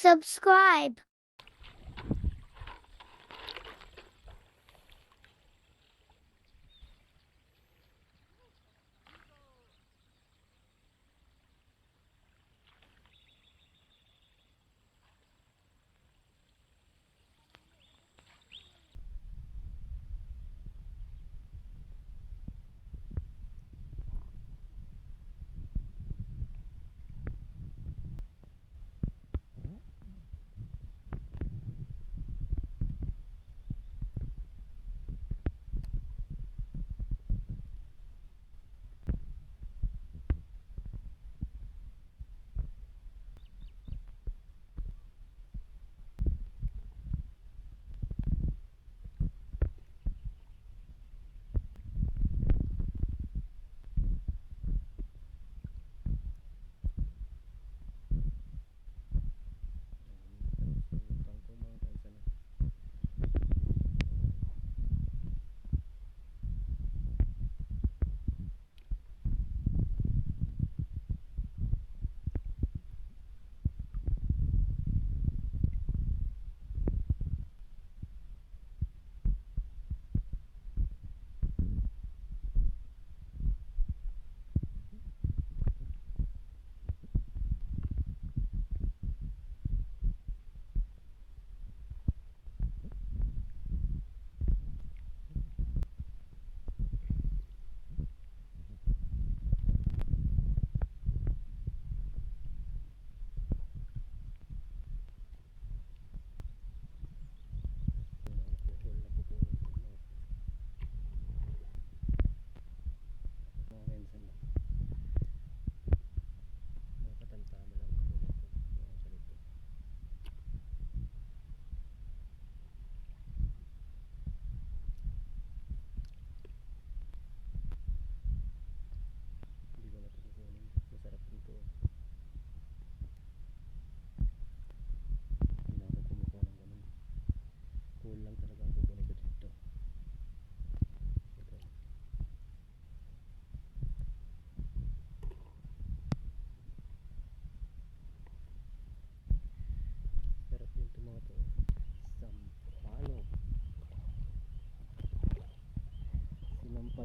subscribe.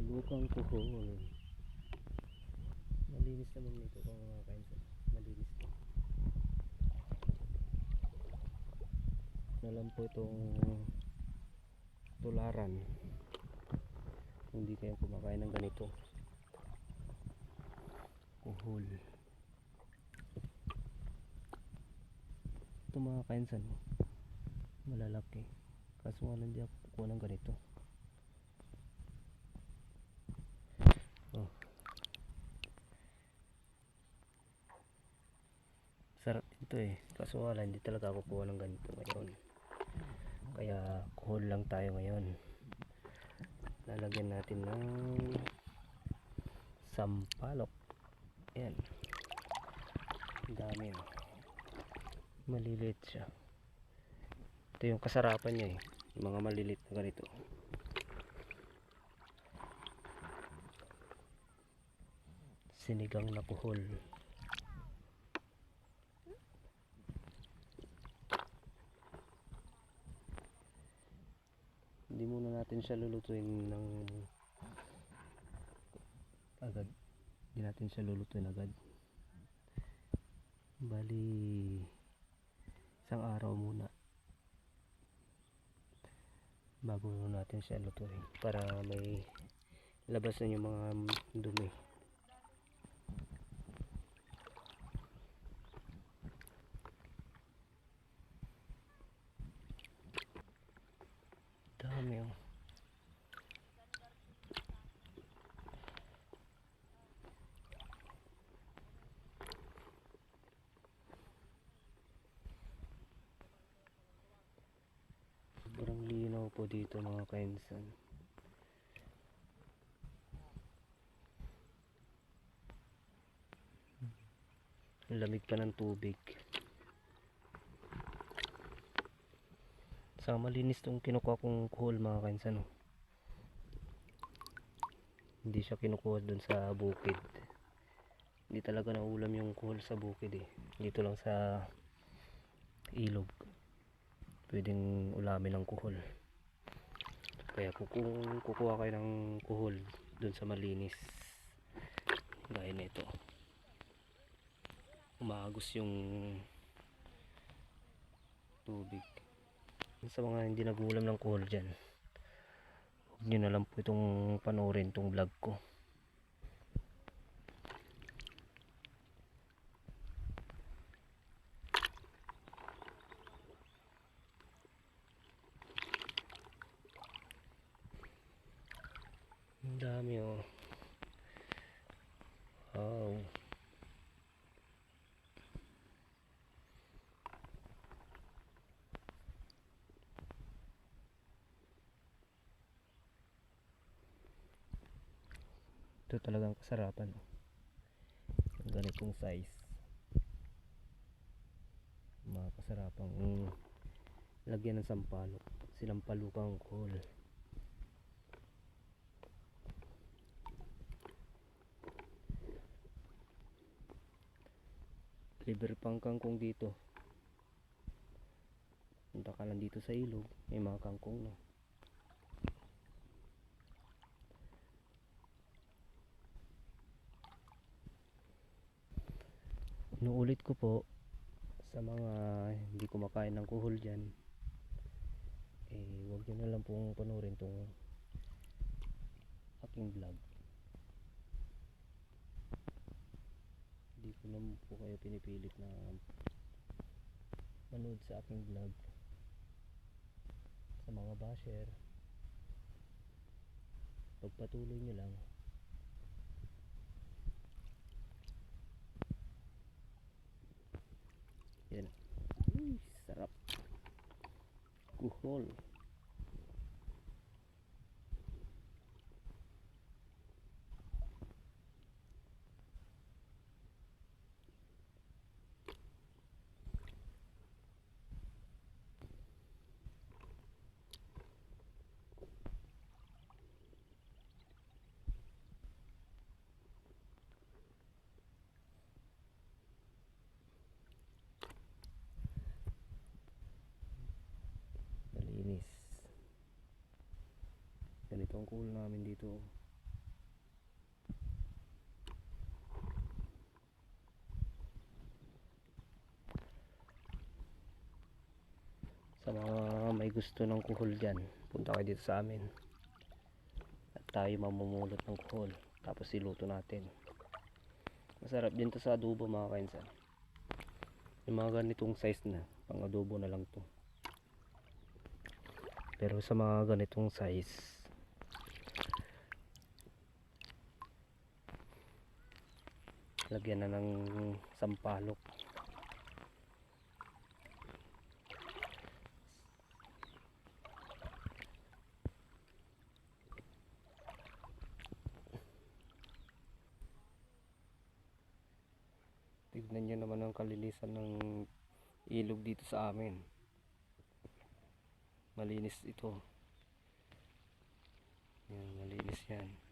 Sinampalukang kuhol. Malinis naman nito kung mga kainsan. Malinis to. Na lang po itong tularan. Hindi kayo kumakain ng ganito. Kuhol. Ito mga kainsan. Malalaki. Kaso nga lang hindi ako kukuha ng ganito. Dito eh. Kaso wala, hindi talaga ako kuha ng ganito ngayon. Kaya kuhol lang tayo ngayon. Lalagyan natin ng sampalok. Ang dami oh. Maliliit siya. Ito yung kasarapan niya eh. Yung mga maliliit na ganito. Sinigang na kuhol. hindi muna natin siya lulutuin ng agad. Hindi natin siya lulutuin agad. Bali isang araw muna. Bago natin siya lutuin para may labas na yung mga dumi dito mga kainsan. Lamig pa ng tubig. Sa malinis tong kinukuha kong kuhol mga kainsan oh. hindi siya kinukuha dun sa bukid. Hindi talaga naulam yung kuhol sa bukid eh. Dito lang sa ilog. Pwedeng ulamin ng kuhol kaya kung kukuha kayo ng kuhol dun sa malinis gaya nito. Umagos yung tubig. Sa mga hindi nagulam ng kuhol dyan huwag nyo na lang po itong panoorin itong vlog ko Ang dami oh. Wow. Ito talagang kasarapan. ganitong size. Mga kasarapang mm, lagyan ng sampalok. Silang palukang cool. liver pang kangkong dito punta ka lang dito sa ilog may mga kangkong no inuulit ko po sa mga hindi kumakain ng kuhol dyan eh wag nyo na lang pong panurin tong aking vlog. Hindi ko naman po kayo pinipilit na manood sa aking vlog. Sa mga basher pagpatuloy nyo lang kuhol malinis ganito ang namin dito. Sa mga may gusto ng kuhol dyan punta kayo dito sa amin. At tayo mamumulot ng kuhol tapos iluto natin. Masarap din to sa adobo mga kainsan. Yung mga ganitong size na pang adobo na lang to. Pero sa mga ganitong size lagyan na ng sampalok. Tignan nyo naman ang kalinisan ng ilog dito sa amin. Malinis ito. Yan malinis yan